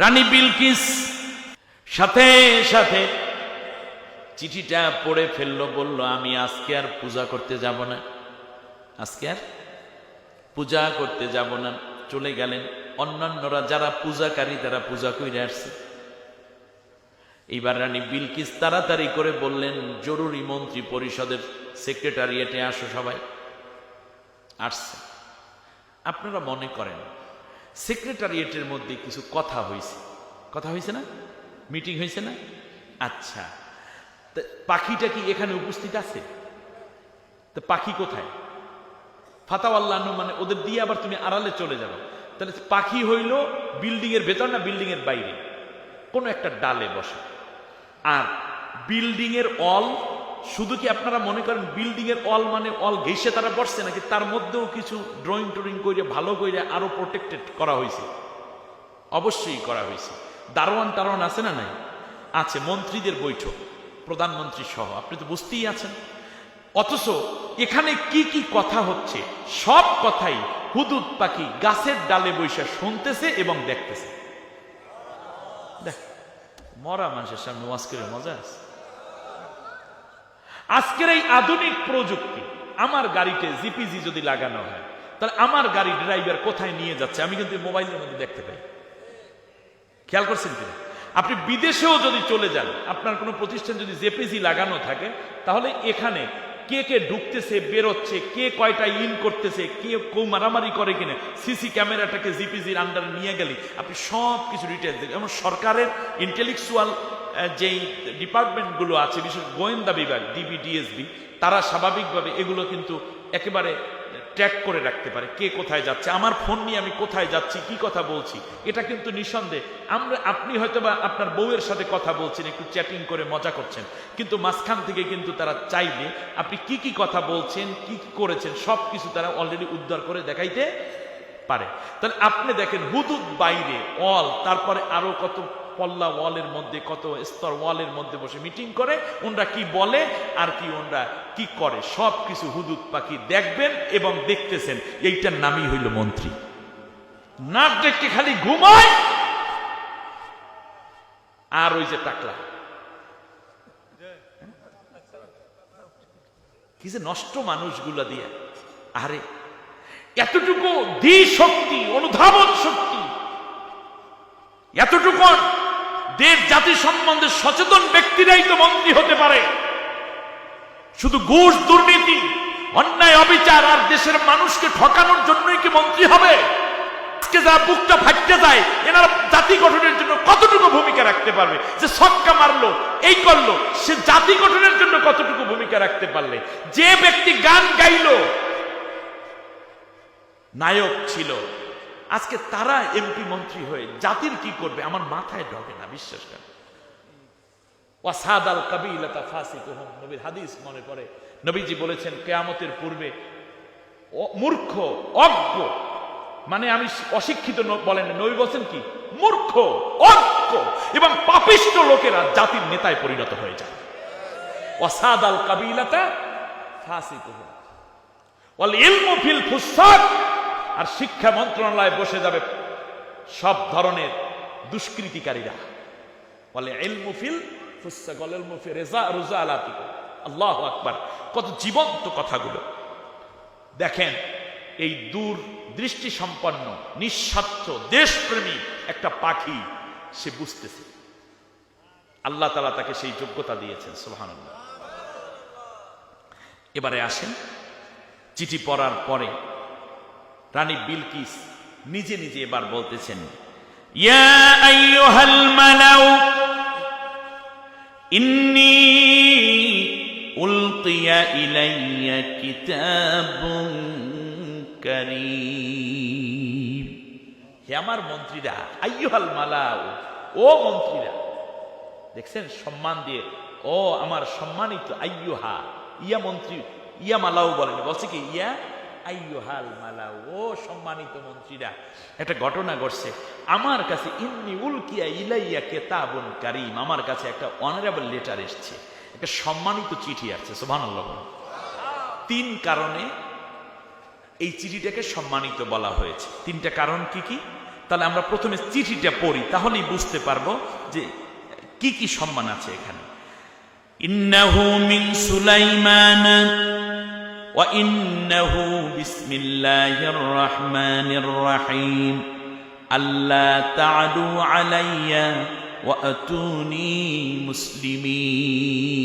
রানী বিলকিস সাথে সাথে চিঠিটা পড়ে ফেলল, বলল, আমি আজকে আর পূজা করতে যাব না। আজকে আর? পূজা করতে যাব না। চলে গেলেন। অন্যান্যরা যারা পূজাকারী, তারা পূজা করে আসছে। এইবার রানী বিলকিস তাড়াতাড়ি করে বললেন, জরুরি মন্ত্রী পরিষদের সেক্রেটারিয়েটে আসো সবাই। আসছে। আপনারা মনে করেন সেক্রেটারিয়েটের মধ্যে কিছু কথা হয়েছে কথা হয়েছে না? মিটিং হয়েছে না? আচ্ছা। পাখিটা কি এখানে উপস্থিত আছে? তো পাখি কোথায়? ফাতাওয়াল্লাহ মানে ওদের দিয়ে আবার তুমি আড়ালে চলে যাবে। তাহলে পাখি হইল বিল্ডিং এর ভেতর না বিল্ডিং এর বাইরে? কোনো একটা ডালে বসে। আর বিল্ডিং এর অল শুধু কি আপনারা মনে করেন বিল্ডিং এর অল মানে অল ঘেসে তারা বসছে, নাকি তার মধ্যেও কিছু ড্রয়িং ট্রয়িং করে ভালো করে আরও প্রোটেক্টেড করা হয়েছে অবশ্যই করা হয়েছে দারোয়ান টারোয়ান আছে না নাই? আছে, মন্ত্রীদের বৈঠক, প্রধানমন্ত্রী সহ, আপনি তো বুঝতেই আছেন। অথচ এখানে কি কি কথা হচ্ছে, সব কথাই হুদুদ পাখি গাছের ডালে বৈশা শুনতেছে এবং দেখতেছে। দেখ, মরা মানুষের সামনে ওয়াজ করে মজা আছে। আজকের এই আধুনিক প্রযুক্তি, আমার গাড়িতে জিপিজি যদি লাগানো হয়, তাহলে আমার গাড়ি ড্রাইভার কোথায় নিয়ে যাচ্ছে? আমি কিন্তু মোবাইলের মধ্যে দেখতে পাই। খেয়াল করছেন কিনা? আপনি বিদেশেও যদি চলে যান, আপনার কোনো প্রতিষ্ঠান যদি জেপিজি লাগানো থাকে, তাহলে এখানে কে কে ঢুকতেছে, বেরোচ্ছে, কে কয়টা ইন করতেছে, কে কেউ মারামারি করে কিনা, সিসি ক্যামেরাটাকে জিপিজির আন্ডারে নিয়ে গেলে আপনি সব কিছু ডিটেলস দেখেন এবং সরকারের ইন্টেলেকচুয়াল যেই ডিপার্টমেন্টগুলো আছে, বিশেষ গোয়েন্দা বিভাগ, ডিবি, ডিএসবি, তারা স্বাভাবিকভাবে এগুলো কিন্তু একেবারে ট্র্যাক করে রাখতে পারে। কে কোথায় যাচ্ছে, আমার ফোন নিয়ে আমি কোথায় যাচ্ছি, কি কথা বলছি, এটা কিন্তু নিঃসন্দেহে। আমরা, আপনি হয়তো বা আপনার বউয়ের সাথে কথা বলছেন, একটু চ্যাটিং করে মজা করছেন, কিন্তু মাঝখান থেকে কিন্তু তারা চাইলে আপনি কি কি কথা বলছেন, কি কি করেছেন সব কিছু তারা অলরেডি উদ্ধার করে দেখাইতে পারে। তাহলে আপনি দেখেন, হুদুদ বাইরে, অল, তারপরে আরও কত পল্লা ওয়ালের মধ্যে, কত স্তর ওয়ালের মধ্যে বসে মিটিং করে, ওনরা কি বলে আর কি ওনরা কি করে, সব কিছু হুদুদ পাখি দেখবেন এবং দেখতেছেন। এইটার নামই হইল মন্ত্রী। নাক দেখতে খালি ঘুমায়। আর ওই যে টাকলা। কি যে নষ্ট মানুষগুলা দিয়ে। আরে, এতটুকু ধী শক্তি অনুধাবন শক্তি, এতটুকু দেশ জাতি সম্বন্ধে সচেতন ব্যক্তিরাই তো মন্ত্রী হতে পারে। শুধু ঘুষ, দুর্নীতি, অন্যায়, অবিচার আর দেশের মানুষকে ঠকানোর জন্যই কি মন্ত্রী হবে? আজকে যা বুকটা ফাটতে যায়, এনারা জাতি গঠনের জন্য কতটুকু ভূমিকা রাখতে পারবে? যে সক্কা মারলো, এই করল, সে জাতি গঠনের জন্য কতটুকু ভূমিকা রাখতে পারলে? যে ব্যক্তি গান গাইলো, নায়ক ছিল। আজকে তারা এমপি মন্ত্রী হয়ে জাতির কি করবে? আমার মাথায় ঢকে না, বিশ্বাস করেন। ওয়াসাদ আল কাবিলতা ফাসিকুহুম। নবীর হাদিস মনে পড়ে। নবীজি বলেছেন, কেয়ামতের পূর্বে মূর্খ, অজ্ঞ মানে আমি অশিক্ষিত বলেন নবী বলছেন কি? মূর্খ, অজ্ঞ এবং পাপিষ্ট লোকেরা জাতির নেতায় পরিণত হয়ে যায়। ওয়াসাদ আল কাবিলাতা ফাসিকুহুম। ওয়াল ইলমু ফিল ফুসাক। আর শিক্ষা মন্ত্রণালয়ে বসে যাবে সব ধরনের দুষ্কৃতিকারীরা। বলে, ইলমু ফিল ফুসাক ওয়াল ইলমু ফি রিজা আল্লাহু আকবার। কত জীবন্ত কথাগুলো। দেখেন, এই দূর দৃষ্টি সম্পন্ন নিঃস্বার্থ, দেশপ্রেমী একটা পাখি সে বুঝতেছে। আল্লাহ তালা তাকে সেই যোগ্যতা দিয়েছেন, সুবহানাল্লাহ। এবারে আসেন, চিঠি পড়ার পরে রানী বিলকিস নিজে নিজে এবার বলতেছেন আমার মন্ত্রীরা, আইয়ুহাল মালাউ, ও মন্ত্রীরা, দেখছেন সম্মান দিয়ে, ও আমার সম্মানিত আইয়ুহা, ইয়া মন্ত্রী, ইয়া মালাউ বলেন। বলছে কি, ইয়া আইয়ুহাল মালাউ ও সম্মানিত মন্ত্রীরা, একটা ঘটনা ঘটছে। আমার কাছে ইন্নি উলকিয়া ইলাইয়া কারিম, আমার কাছে একটা অনারেবল লেটার এসছে। একটা সম্মানিত চিঠি আসছে তিন কারণে এই চিঠিটাকে সম্মানিত বলা হয়েছে। তিনটা কারণ কি কি? তাহলে আমরা প্রথমে চিঠিটা পড়ি, তাহলেই বুঝতে পারব যে কি কি সম্মান আছে এখানে। ইন্নাহু মিন সুলাইমান وإنه بسم الله الرحمن الرحيم ألا تعدوا علي وأتوني مسلمين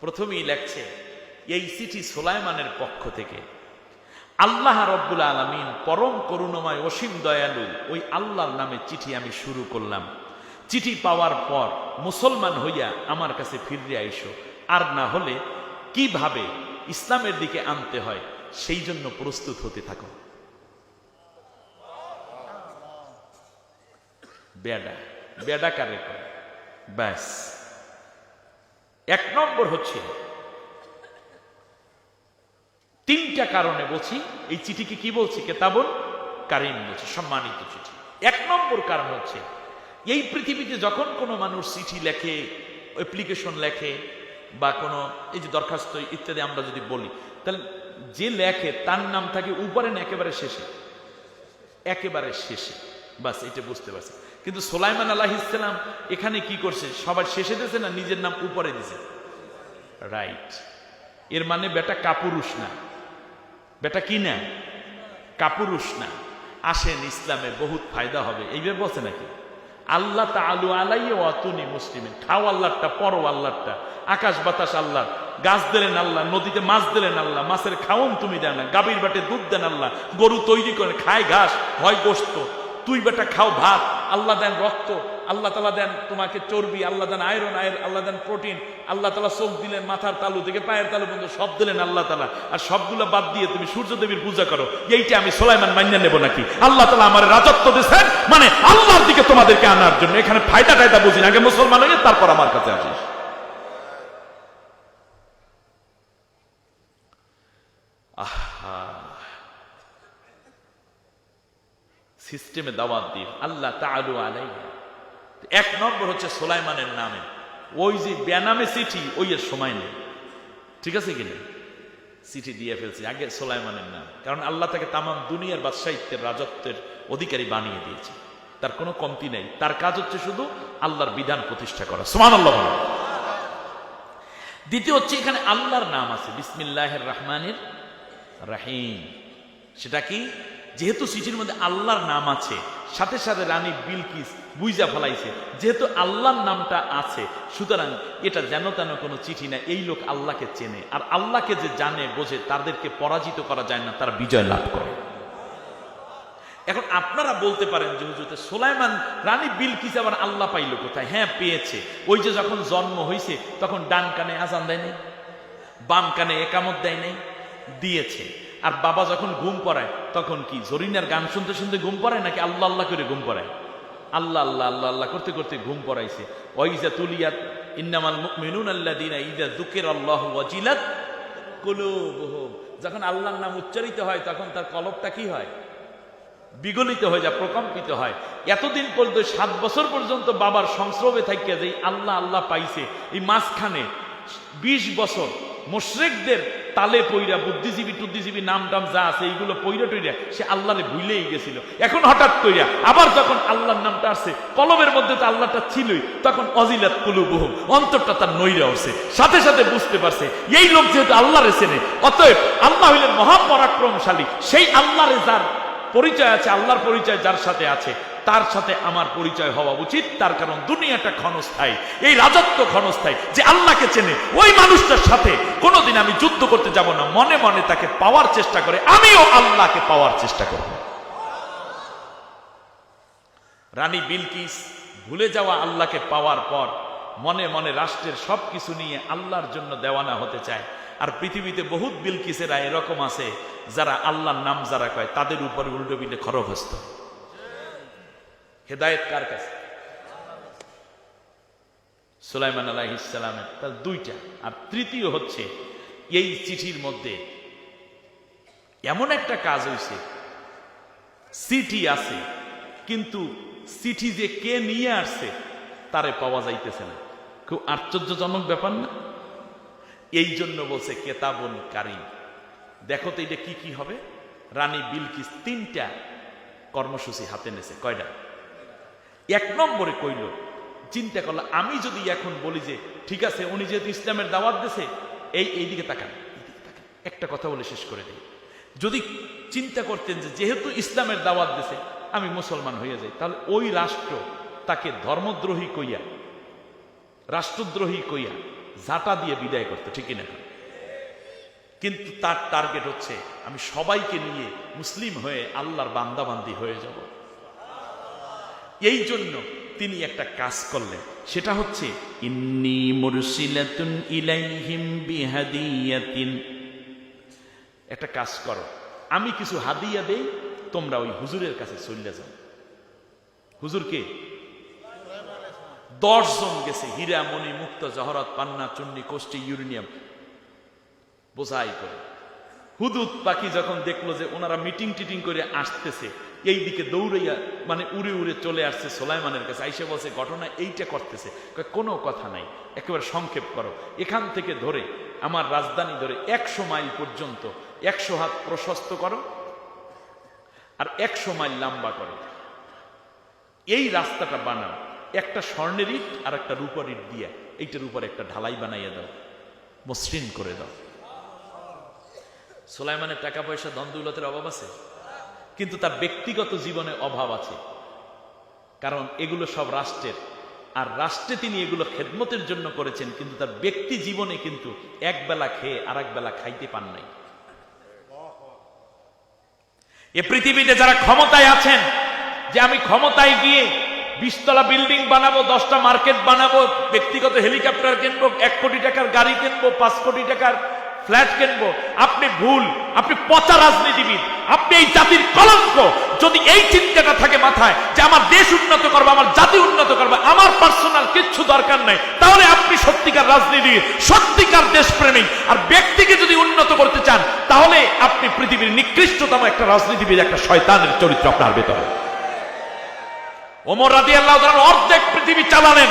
প্রথমেই লেখছে এই চিঠি সোলাইমানের পক্ষ থেকে আল্লাহ রব্বুল আলমিন পরম করুণময় অসীম দয়ালু ওই আল্লাহর নামে চিঠি আমি শুরু করলাম চিঠি পাওয়ার পর মুসলমান হইয়া আমার কাছে ফিরে আইসো আর না হলে কীভাবে ইসলামের দিকে আনতে হয়, সেই জন্য প্রস্তুত হতে থাকো। বেডা বেডা কারে ব্যাস। এক নম্বর হচ্ছে, তিনটা কারণে বলছি, এই চিঠিকে কি বলছি? কেতাবন কারিম বলছি, সম্মানিত চিঠি। এক নম্বর কারণ হচ্ছে, এই পৃথিবীতে যখন কোনো মানুষ চিঠি লেখে অ্যাপ্লিকেশন লেখে বা কোনো এই যে দরখাস্ত ইত্যাদি আমরা যদি বলি, তাহলে যে লেখে তার নাম থাকে উপরে না একেবারে শেষে? একেবারে শেষে। বাস, এটা বুঝতে পারছি। কিন্তু সোলাইমান আল্লাহ ইসলাম এখানে কি করছে? সবার শেষে দিয়েছে না নিজের নাম উপরে দিছে রাইট এর মানে বেটা কাপুরুষ না। বেটা কি না? কাপুরুষ না। আসেন ইসলামে বহুত ফায়দা হবে। এইভাবে বলছে নাকি? আল্লাহ তা আলু আলাই অতুনি মুসলিমের খাও আল্লাহটা, পরো আল্লাহটা। আকাশ বাতাস আল্লাহ। গাছ দিলেন আল্লাহ, নদীতে মাছ দিলেন আল্লাহ। মাছের খাওন তুমি দেন না, গাভীর বাটে দুধ দেন আল্লাহ। গরু তৈরি করেন খায় ঘাস, হয় গোস্ত। তুই বেটা খাও ভাত। আল্লাহ দেন রক্ত, আল্লাহ তালা দেন তোমাকে চর্বি, আল্লাহ দেন আয়রন আয়ের আল্লাহ দেন প্রোটিন আল্লাহ তালা চোখ দিলেন মাথার তালু থেকে পায়ের তালু পর্যন্ত সব দিলেন আল্লাহ তালা। আর সবগুলো বাদ দিয়ে তুমি সূর্যদেবীর পূজা করো। এইটা আমি সোলাইমান মান্য নেব নাকি? আল্লাহ তালা আমার রাজত্ব দিয়েছেন মানে আল্লাহর দিকে তোমাদেরকে আনার জন্য। এখানে ফায়দা টায়দা বুঝি আগে মুসলমান হয়ে তারপর আমার কাছে আসিস। সিস্টেমে দাওয়াত দিন। আল্লাহ তালু আলাই এক নম্বর হচ্ছে সোলাইমানের নামে। ওই যে বেনামে চিঠি, ওই এর সময় নেই। ঠিক আছে কিনা চিঠি দিয়ে ফেলছে, আগে সোলাইমানের নাম। কারণ আল্লাহ তাকে তামাম দুনিয়ার বাদশাহিত্যের রাজত্বের অধিকারী বানিয়ে দিয়েছে। তার কোনো কমতি নেই। তার কাজ হচ্ছে শুধু আল্লাহর বিধান প্রতিষ্ঠা করা। সমান আল্লাহ দ্বিতীয় হচ্ছে এখানে আল্লাহর নাম আছে। বিসমিল্লাহের রহমানের রাহিম। সেটা কি? যেহেতু চিঠির মধ্যে আল্লাহর নাম আছে, সাথে সাথে রানী বিলকিস বুইজা ফেলাইছে, যেহেতু আল্লাহর নামটা আছে, সুতরাং এটা যেন তেন কোনো চিঠি না, এই লোক আল্লাহকে চেনে। আর আল্লাহকে যে জানে, বোঝে, তাদেরকে পরাজিত করা যায় না, তারা বিজয় লাভ করে। এখন আপনারা বলতে পারেন যে, হুজুর সোলাইমান, রানী বিলকিস আবার আল্লাহ পাইল কোথায়? হ্যাঁ পেয়েছে। ওই যে যখন জন্ম হয়েছে তখন ডান কানে আজান দেয় নাই, বাম কানে একামত দেয় নাই, দিয়েছে। আর বাবা যখন ঘুম পড়ায়, তখন কি জরিনার গান শুনতে শুনতে ঘুম পড়ায় নাকি আল্লাহ আল্লাহ করে ঘুম পড়ায়? আল্লাহ আল্লাহ আল্লাহ আল্লাহ করতে করতে ঘুম পড়াইছে। ওইজা তুলিয়াত, ইন্নামাল মুমিনুন আল্লাযিনা ইযা যুকিরাল্লাহু ওয়াজিলাত কুলুবুহুম। যখন আল্লাহর নাম উচ্চারিত হয়, তখন তার কলবটা কি হয়? বিগলিত হয়ে যায়, প্রকম্পিত হয়। এতদিন পর্যন্ত, সাত বছর পর্যন্ত বাবার সংস্রবে থাকিয়া যে আল্লাহ আল্লাহ পাইছে, এই মাঝখানে বিশ বছর মোশরেকদের তালে পইরা, বুদ্ধিজীবী, টুদ্ধিজীবী, নাম টাম যা আছে, এইগুলো পইরা টইরা সে আল্লাহরে ভুলেই গেছিল। এখন হঠাৎ কইরা, আবার যখন আল্লাহর নামটা আসছে কলমের মধ্যে তো আল্লাহটা ছিলই, তখন অজিলাত কুলু বহু অন্তরটা তার নইরা উঠছে। সাথে সাথে বুঝতে পারছে, এই লোক যেহেতু আল্লাহরে চেনে, অতএব আল্লাহ হইলেন মহাপরাক্রমশালী সেই আল্লাহরে যার পরিচয় আছে, আল্লাহর পরিচয় যার সাথে আছে তার সাথে আমার পরিচয় হওয়া উচিত, তার কারণ দুনিয়াটা ক্ষণস্থায়ী। এই রাজত্ব ক্ষণস্থায়ী, যে আল্লাহকে চেনে, ওই মানুষটার সাথে কোনোদিন আমি যুদ্ধ করতে যাব না। মনে মনে তাকে পাওয়ার চেষ্টা করে, আমিও আল্লাহকে পাওয়ার চেষ্টা করব। রানী বিলকিস ভুলে যাওয়া আল্লাহকে পাওয়ার পর মনে মনে রাষ্ট্রের সব কিছু নিয়ে আল্লাহর জন্য দেওয়ানা হতে চায়। আর পৃথিবীতে বহুত বিলকিসেরা এরকম আছে, যারা আল্লাহর নাম যারা কয়, তাদের উপরে উল্টো বিলে খরগস্ত। হেদায়ত কার কাছে? সুলাইমান আলাহ তার দুইটা। আর তৃতীয় হচ্ছে, এই চিঠির মধ্যে এমন একটা কাজ হয়েছে চিঠি আছে, কিন্তু চিঠি যে কে নিয়ে আসছে, তারে পাওয়া যাইতেছে না। খুব আশ্চর্যজনক ব্যাপার না? এই জন্য বলছে, কেতাবন কারি দেখো তো এটা কি কি হবে? রানী বিলকিস তিনটা কর্মসূচি হাতে নেছে কয়টা? এক নম্বরে কইল, চিন্তা করল, আমি যদি এখন বলি যে, ঠিক আছে, উনি যেহেতু ইসলামের দাওয়াত দিছে, এই এই দিকে তাকান, এইদিকে তাকান। একটা কথা বলে শেষ করে দিই যদি চিন্তা করতেন যে, যেহেতু ইসলামের দাওয়াত দিছে, আমি মুসলমান হয়ে যাই, তাহলে ওই রাষ্ট্র তাকে ধর্মদ্রোহী কইয়া, রাষ্ট্রদ্রোহী কইয়া ঝাঁটা দিয়ে বিদায় করতে ঠিকই না কিন্তু তার টার্গেট হচ্ছে, আমি সবাইকে নিয়ে মুসলিম হয়ে আল্লাহর বান্দাবান্দি হয়ে যাব এই জন্য তিনি একটা কাজ করলেন। সেটা হচ্ছে ইন্নি মুরসিলাতুন ইলাইহিম বিহাদিয়াতিন। একটা কাজ করো। আমি কিছু হাদিয়া দেই তোমরা ওই হুজুরের কাছে চলে যাও। হুজুরকে দশ জন গেছে হীরা মণি মুক্ত জহরত পান্না চুন্নি কোষ্টি ইউরেনিয়াম। বোঝাই করে। হুদুদ পাখি যখন দেখল যে ওনারা মিটিং টিটিং করে আসতেছে এই দিকে দৌড়াইয়া মানে উড়ে উড়ে চলে আসছে সোলাইমানের কাছে, আইসে বলছে, ঘটনা এইটা করতেছে। কোনো কথা নাই, একেবারে সংক্ষেপ করো। এখান থেকে ধরে, আমার রাজধানী ধরে একশো মাইল পর্যন্ত একশো হাত প্রশস্ত করো আর একশো মাইল লম্বা করো। এই রাস্তাটা বানাও, একটা স্বর্ণের ইট আর একটা রূপর ইট দিয়া, এইটার উপর একটা ঢালাই বানাইয়া দাও, মসৃণ করে দাও। সোলাইমানের টাকা পয়সা দ্বন্দ্বলতের অভাব আছে? কিন্তু তার ব্যক্তিগত জীবনে অভাব আছে। কারণ এগুলো সব রাষ্ট্রের। আর রাষ্ট্রে তিনি এগুলো খেদমতের জন্য করেছেন, কিন্তু তার ব্যক্তি জীবনে কিন্তু এক বেলা খেয়ে আর বেলা খাইতে পান নাই। এ পৃথিবীতে যারা ক্ষমতায় আছেন, যে আমি ক্ষমতায় গিয়ে বিশতলা বিল্ডিং বানাবো, দশটা মার্কেট বানাবো, ব্যক্তিগত হেলিকপ্টার কিনবো, এক কোটি টাকার গাড়ি কিনবো, পাঁচ কোটি টাকার ফ্ল্যাট কিনবো। আপনি ভুল, আপনি পচা রাজনীতিবিদ, আপনি এই জাতির কলঙ্ক। যদি এই চিন্তাটা থাকে মাথায় যে আমার দেশ উন্নত করব, আমার জাতি উন্নত করব, আমার পার্সোনাল কিচ্ছু দরকার নাই, তাহলে আপনি সত্যিকার রাজনীতি, সত্যিকার দেশপ্রেমিক। আর ব্যক্তিকে যদি উন্নত করতে চান, তাহলে আপনি পৃথিবীর নিকৃষ্টতম একটা রাজনীতিবিদ, একটা শয়তানের চরিত্র আপনার ভেতরে। ওমর রাজি আল্লাহ অর্ধেক পৃথিবী চালালেন।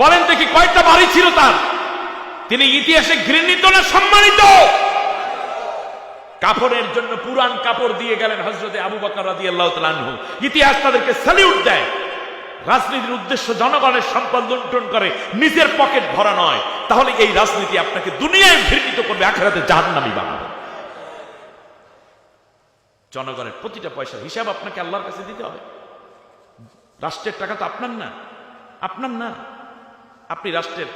বলেন দেখি কয়টা বাড়ি ছিল তার? তিনি ইতিহাসে ঘৃণিত না সম্মানিত? কাপড়ের জন্য পুরান কাপড় দিয়ে গেলেন হজরতে আবু রাজি আল্লাহ ইতিহাস তাদেরকে স্যালিউট দেয়। রাজনীতির উদ্দেশ্য জনগণের সম্পদ লুণ্ঠন করে, নিজের পকেট ভরা নয়। তাহলে এই রাজনীতি আপনাকে দুনিয়ায় ঘৃণিত করবে, আখেরাতে জাহান্নামি বানাবে। জনগণের প্রতিটা পয়সার হিসাব আপনাকে আল্লাহর কাছে দিতে হবে। রাষ্ট্রের টাকা তো আপনার না। আপনার না। আপনি রাষ্ট্রের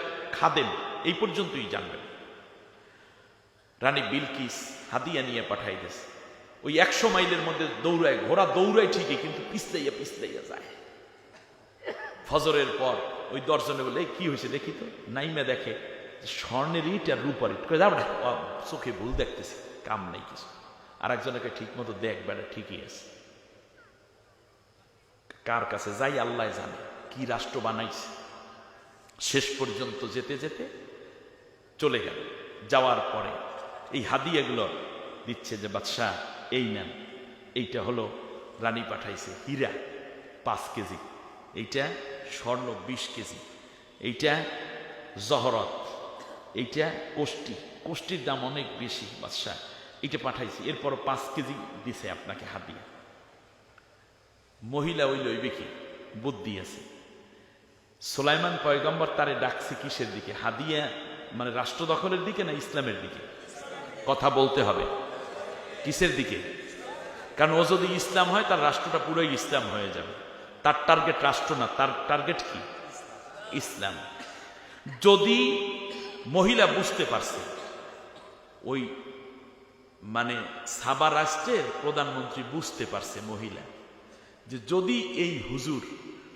খাদেন এই পর্যন্তই জানবেন। রানী বিলকিস হাদিয়া নিয়ে পাঠাই দিয়েছে ওই একশো মাইলের মধ্যে দৌড়ায় ঘোড়া দৌড়ায় ঠিকই কিন্তু পিছলাইয়া পিছলাইয়া যায়। ফজরের পর ওই দর্শনে বলে কি হয়েছে দেখি তো? নাইমে দেখে স্বর্ণের ইট আর রূপার ইট। করে ও, চোখে ভুল দেখতেছি কাম নাই কিছু। আর একজনকে ঠিক মতো দেখ বেড়া ঠিকই আছে। কার কাছে যাই আল্লাহ জানে কি রাষ্ট্র বানাইছে। শেষ পর্যন্ত যেতে যেতে চলে গেল, যাওয়ার পরে। এই হাদিয়াগুলো দিচ্ছে যে, বাদশাহ, এই নেন। এইটা হলো রানী পাঠাইছে হীরা, পাঁচ কেজি। এইটা স্বর্ণ বিশ কেজি। এইটা জহরত। এইটা কোষ্টি কোষ্টির দাম অনেক বেশি, বাদশাহ। এইটা পাঠাইছি। এরপর পাঁচ কেজি দিছে আপনাকে হাদিয়া। মহিলা ওই লইবে কি? বুদ্ধি আছে। সোলাইমান পয়গম্বর তারে ডাকছে কিসের দিকে? হাদিয়া মানে রাষ্ট্র দখলের দিকে না ইসলামের দিকে? কথা বলতে হবে। কিসের দিকে? কারণ ও যদি ইসলাম হয়, তার রাষ্ট্রটা পুরোই ইসলাম হয়ে যাবে। তার টার্গেট রাষ্ট্র না, তার টার্গেট কি? ইসলাম। যদি মহিলা বুঝতে পারছে, ওই মানে সাবা রাষ্ট্রের প্রধানমন্ত্রী বুঝতে পারছে মহিলা, যে যদি এই হুজুর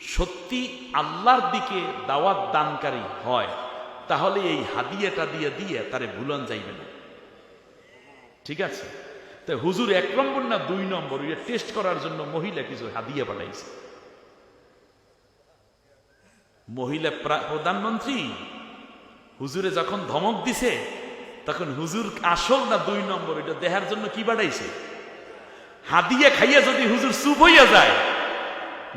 সত্যি আল্লাহর দিকে দাওয়াত দানকারী হয় তাহলে এই হাদিয়াটা দিয়ে দিয়ে তারে ভুলন যাইবে না। ঠিক আছে? তো হুজুর এক নম্বর না দুই নম্বর? এটা টেস্ট করার জন্য মহিলা কিছু হাদিয়া পাঠাইছে মহিলা প্রধানমন্ত্রী, হুজুরে যখন ধমক দিছে, তখন হুজুর আসল না দুই নম্বর? এটা দেখার জন্য কি বাড়াইছে হাদিয়া খাইয়া যদি হুজুর চুপ হইয়া যায়,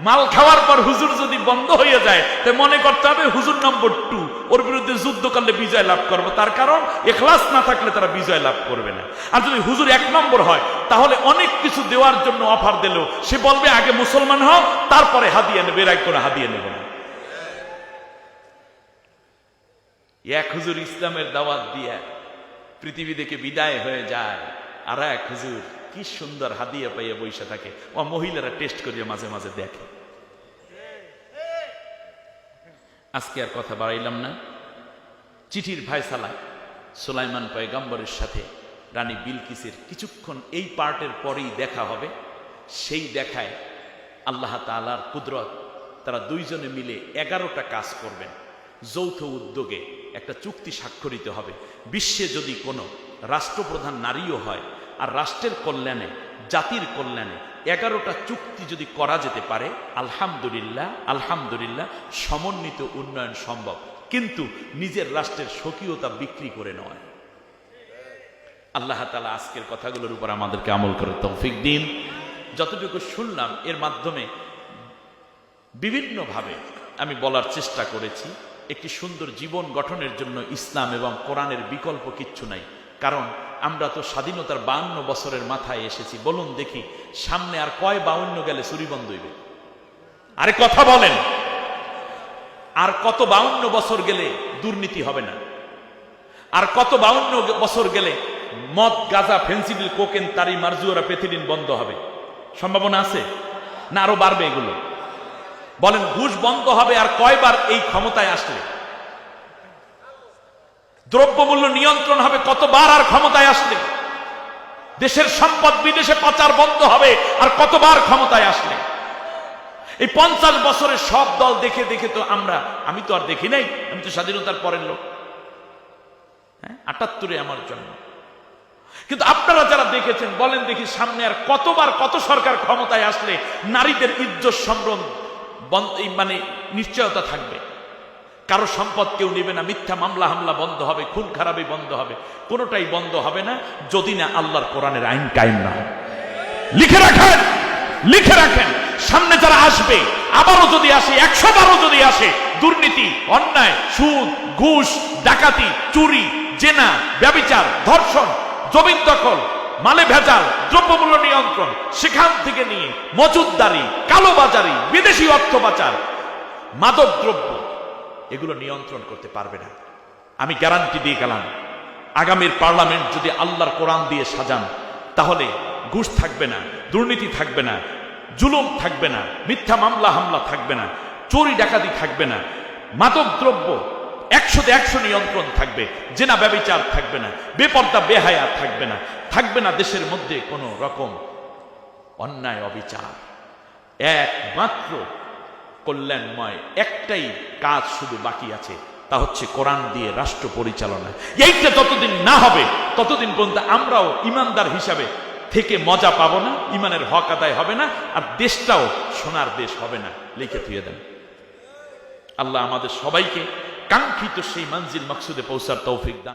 মাল খাওয়ার পর হুজুর যদি বন্ধ হয়ে যায়, তো মনে করতে হবে হুজুর নম্বর টু ওর বিরুদ্ধে যুদ্ধ করলে বিজয় লাভ করব। তার কারণ, এখলাস না থাকলে তারা বিজয় লাভ করবে না। আর যদি হুজুর এক নম্বর হয়, তাহলে অনেক কিছু দেওয়ার জন্য অফার দিলেও সে বলবে, আগে মুসলমান হও, তারপরে হাদিয়া নেবে, এর এক করে হাদিয়া নেবে না। এক হুজুর ইসলামের দাওয়াত দিয়ে পৃথিবী থেকে বিদায় হয়ে যায়। আর এক হুজুর কি সুন্দর হাদিয়া পাইয়া বসে থাকে। ও মহিলারা টেস্ট করিয়া মাঝে মাঝে দেখে। আজকে আর কথা বাড়াইলাম না। চিঠির ভাইসালা সুলাইমান পয়গম্বরের সাথে রানী বিলকিসের কিছুক্ষণ এই পার্টের পরেই দেখা হবে। সেই দেখায় আল্লাহ তালার কুদরত, তারা দুইজনে মিলে এগারোটা কাজ করবেন। যৌথ উদ্যোগে একটা চুক্তি স্বাক্ষরিত হবে। বিশ্বে যদি কোনো রাষ্ট্রপ্রধান নারীও হয়, আর রাষ্ট্রের কল্যাণে জাতির কল্যাণে এগারোটা চুক্তি যদি করা যেতে পারে, আলহামদুলিল্লাহ আলহামদুলিল্লাহ, সমন্বিত উন্নয়ন সম্ভব। কিন্তু নিজের রাষ্ট্রের স্বকীয়তা বিক্রি করে নয়। আল্লাহ তালা আজকের কথাগুলোর উপর আমাদেরকে আমল করে তৌফিক দিন। যতটুকু শুনলাম, এর মাধ্যমে বিভিন্নভাবে আমি বলার চেষ্টা করেছি, একটি সুন্দর জীবন গঠনের জন্য ইসলাম এবং কোরআনের বিকল্প কিচ্ছু নাই। কারণ আমরা তো স্বাধীনতার বাউন্ন বছরের মাথায় এসেছি। বলুন দেখি, সামনে আর কয় বাউন্ন গেলে চুরি বন্ধ হইবে? আরে কথা বলেন। আর কত বাউন্ন বছর গেলে দুর্নীতি হবে না? আর কত বাউন্ন বছর গেলে মদ, গাজা, ফেন্সিডিল, কোকেন, তারি, মার্জুয়ারা, পেথিলিন বন্ধ হবে? সম্ভাবনা আছে? না, আরও বাড়বে এগুলো। বলেন, ঘুষ বন্ধ হবে আর কয়বার এই ক্ষমতায় আসলে? দ্রব্যমূল্য নিয়ন্ত্রণ হবে কতবার আর ক্ষমতায় আসলে? দেশের সম্পদ বিদেশে পাচার বন্ধ হবে আর কতবার ক্ষমতায় আসলে? এই পঞ্চাশ বছরের সব দল দেখে দেখে তো আমরা, আমি তো আর দেখি নাই, আমি তো স্বাধীনতার পরের লোক। হ্যাঁ আটাত্তরে আমার জন্ম। কিন্তু আপনারা যারা দেখেছেন, বলেন দেখি সামনে আর কতবার কত সরকার ক্ষমতায় আসলে নারীদের ইজ্জত সম্ভ্রম মানে নিশ্চয়তা থাকবে? কারও সম্পদ কেউ নেবে না, মিথ্যা মামলা হামলা বন্ধ হবে, খুন খারাপই বন্ধ হবে, কোনোটাই বন্ধ হবে না, যদি না আল্লাহর কোরআনের আইন কায়েম না হয়। লিখে রাখেন লিখে রাখেন, সামনে যারা আসবে, আবারও যদি আসে, একশো বারো যদি আসে, দুর্নীতি, অন্যায়, সুদ, ঘুষ, ডাকাতি, চুরি, জেনা, ব্যবিচার, ধর্ষণ, জমিন দখল, মালে ভেজাল, দ্রব্যমূল্য নিয়ন্ত্রণ, সেখান থেকে নিয়ে মজুদদারি কালোবাজারি, বিদেশি অর্থ পাচার মাদক দ্রব্য এগুলো নিয়ন্ত্রণ করতে পারবে না। আমি গ্যারান্টি দিয়ে গেলাম। আগামীর পার্লামেন্ট যদি আল্লাহর কোরআন দিয়ে সাজান, তাহলে ঘুষ থাকবে না, দুর্নীতি থাকবে না, জুলুম থাকবে না, মিথ্যা মামলা, হামলা থাকবে না, চুরি, ডাকাতি থাকবে না, মাদক, দ্রব্য, একশোতে একশো নিয়ন্ত্রণ থাকবে, জেনা, ব্যবচার থাকবে না, বেপর্দা, বেহায়া থাকবে না থাকবে না দেশের মধ্যে কোনো রকম অন্যায়, অবিচার। একমাত্র কল্যাণময়, একটাই কাজ শুধু বাকি আছে, তা হচ্ছে কোরআন দিয়ে রাষ্ট্র পরিচালনা। এইটা যতদিন না হবে, ততদিন পর্যন্ত আমরাও ইমানদার হিসাবে থেকে মজা পাবো না, ইমানের হক আদায় হবে না, আর দেশটাও সোনার দেশ হবে না, লিখে থুয়ে দেন। আল্লাহ আমাদের সবাইকে কাঙ্ক্ষিত সেই মঞ্জিল মকসুদে পৌঁছার তৌফিক দান।